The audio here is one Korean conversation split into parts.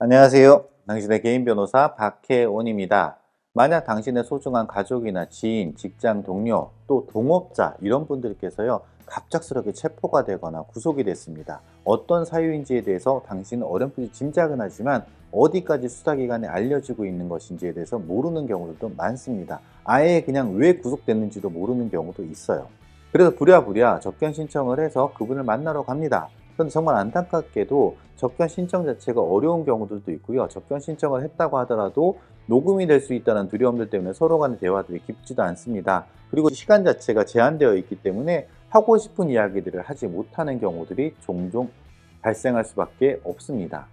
안녕하세요. 당신의 개인 변호사 박혜원입니다. 만약 당신의 소중한 가족이나 지인, 직장 동료, 또 동업자 이런 분들께서요 갑작스럽게 체포가 되거나 구속이 됐습니다. 어떤 사유인지에 대해서 당신은 어렴풋이 짐작은 하지만 어디까지 수사기관에 알려지고 있는 것인지에 대해서 모르는 경우들도 많습니다. 아예 그냥 왜 구속됐는지도 모르는 경우도 있어요. 그래서 부랴부랴 접견 신청을 해서 그분을 만나러 갑니다. 그런데 정말 안타깝게도 접견 신청 자체가 어려운 경우들도 있고요. 접견 신청을 했다고 하더라도 녹음이 될 수 있다는 두려움들 때문에 서로 간의 대화들이 깊지도 않습니다. 그리고 시간 자체가 제한되어 있기 때문에 하고 싶은 이야기들을 하지 못하는 경우들이 종종 발생할 수밖에 없습니다.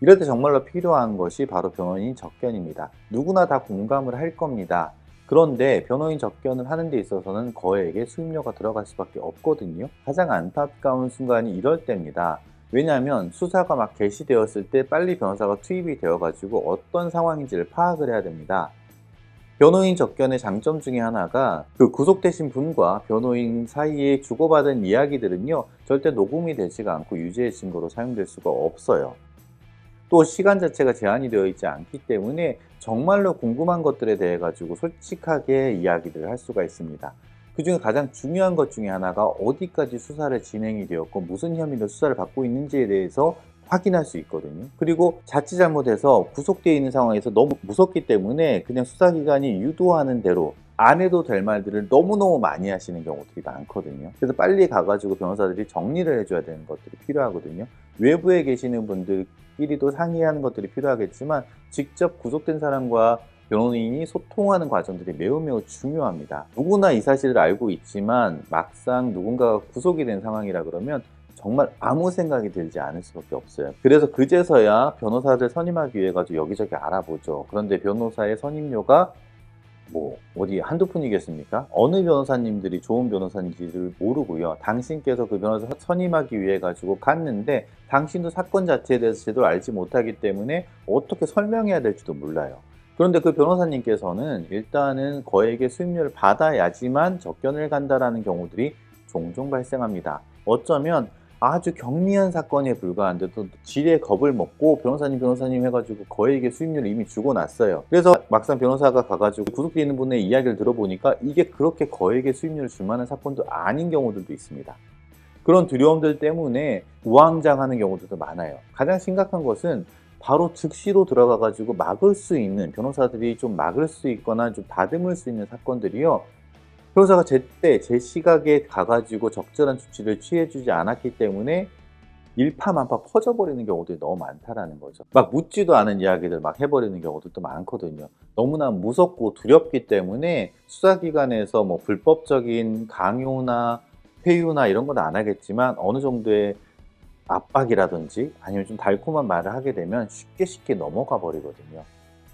이럴 때 정말로 필요한 것이 바로 변호인 접견입니다. 누구나 다 공감을 할 겁니다. 그런데 변호인 접견을 하는 데 있어서는 거액의 수임료가 들어갈 수밖에 없거든요. 가장 안타까운 순간이 이럴 때입니다. 왜냐하면 수사가 막 개시되었을 때 빨리 변호사가 투입이 되어가지고 어떤 상황인지를 파악을 해야 됩니다. 변호인 접견의 장점 중에 하나가 그 구속되신 분과 변호인 사이에 주고받은 이야기들은요 절대 녹음이 되지가 않고 유죄의 증거로 사용될 수가 없어요. 또 시간 자체가 제한이 되어 있지 않기 때문에 정말로 궁금한 것들에 대해 가지고 솔직하게 이야기를 할 수가 있습니다. 그 중에 가장 중요한 것 중에 하나가 어디까지 수사를 진행이 되었고 무슨 혐의로 수사를 받고 있는지에 대해서 확인할 수 있거든요. 그리고 자칫 잘못해서 구속되어 있는 상황에서 너무 무섭기 때문에 그냥 수사기관이 유도하는 대로 안 해도 될 말들을 너무너무 많이 하시는 경우들이 많거든요. 그래서 빨리 가가지고 변호사들이 정리를 해줘야 되는 것들이 필요하거든요. 외부에 계시는 분들끼리도 상의하는 것들이 필요하겠지만 직접 구속된 사람과 변호인이 소통하는 과정들이 매우 매우 중요합니다. 누구나 이 사실을 알고 있지만 막상 누군가가 구속이 된 상황이라 그러면 정말 아무 생각이 들지 않을 수밖에 없어요. 그래서 그제서야 변호사를 선임하기 위해 가지고 여기저기 알아보죠. 그런데 변호사의 선임료가 뭐 어디 한두 푼이겠습니까? 어느 변호사님들이 좋은 변호사인지를 모르고요. 당신께서 그 변호사 선임하기 위해 가지고 갔는데 당신도 사건 자체에 대해서 제대로 알지 못하기 때문에 어떻게 설명해야 될지도 몰라요. 그런데 그 변호사님께서는 일단은 거액의 수임료를 받아야지만 접견을 간다라는 경우들이 종종 발생합니다. 어쩌면 아주 경미한 사건에 불과한데도 지레 겁을 먹고 변호사님 변호사님 해가지고 거액의 수임료를 이미 주고 놨어요. 그래서 막상 변호사가 가가지고 구속돼 있는 분의 이야기를 들어보니까 이게 그렇게 거액의 수임료를 줄 만한 사건도 아닌 경우들도 있습니다. 그런 두려움들 때문에 우왕장하는 경우들도 많아요. 가장 심각한 것은 바로 즉시로 들어가가지고 막을 수 있는 변호사들이 좀 막을 수 있거나 좀 다듬을 수 있는 사건들이요. 변호사가 제때 제 시각에 가가지고 적절한 조치를 취해주지 않았기 때문에 일파만파 퍼져버리는 경우들이 너무 많다라는 거죠. 막 묻지도 않은 이야기들 막 해버리는 경우들도 많거든요. 너무나 무섭고 두렵기 때문에 수사기관에서 뭐 불법적인 강요나 회유나 이런 건 안 하겠지만 어느 정도의 압박이라든지 아니면 좀 달콤한 말을 하게 되면 쉽게 쉽게 넘어가 버리거든요.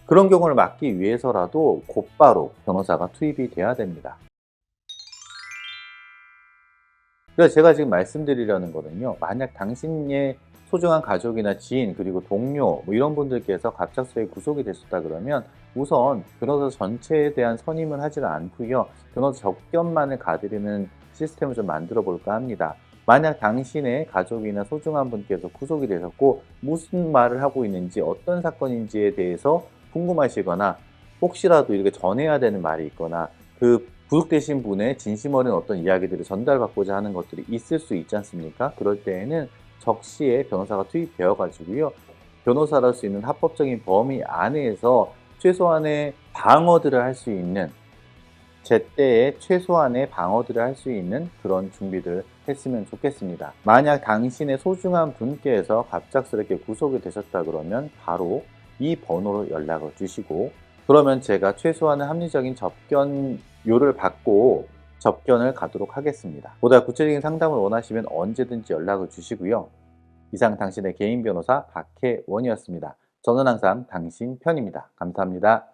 그런 경우를 막기 위해서라도 곧바로 변호사가 투입이 돼야 됩니다. 그래서 제가 지금 말씀드리려는 거는요. 만약 당신의 소중한 가족이나 지인 그리고 동료 뭐 이런 분들께서 갑작스레 구속이 됐었다 그러면 우선 변호사 전체에 대한 선임을 하지는 않고요. 변호사 접견만을 가드리는 시스템을 좀 만들어 볼까 합니다. 만약 당신의 가족이나 소중한 분께서 구속이 되셨고 무슨 말을 하고 있는지 어떤 사건인지에 대해서 궁금하시거나 혹시라도 이렇게 전해야 되는 말이 있거나 그 구속되신 분의 진심 어린 어떤 이야기들을 전달받고자 하는 것들이 있을 수 있지 않습니까? 그럴 때에는 적시에 변호사가 투입되어 가지고요. 변호사랄 수 있는 합법적인 범위 안에서 최소한의 방어들을 할 수 있는 제때에 최소한의 방어들을 할 수 있는 그런 준비들을 했으면 좋겠습니다. 만약 당신의 소중한 분께서 갑작스럽게 구속이 되셨다 그러면 바로 이 번호로 연락을 주시고 그러면 제가 최소한의 합리적인 접견료를 받고 접견을 가도록 하겠습니다. 보다 구체적인 상담을 원하시면 언제든지 연락을 주시고요. 이상 당신의 개인 변호사 박혜원이었습니다. 저는 항상 당신 편입니다. 감사합니다.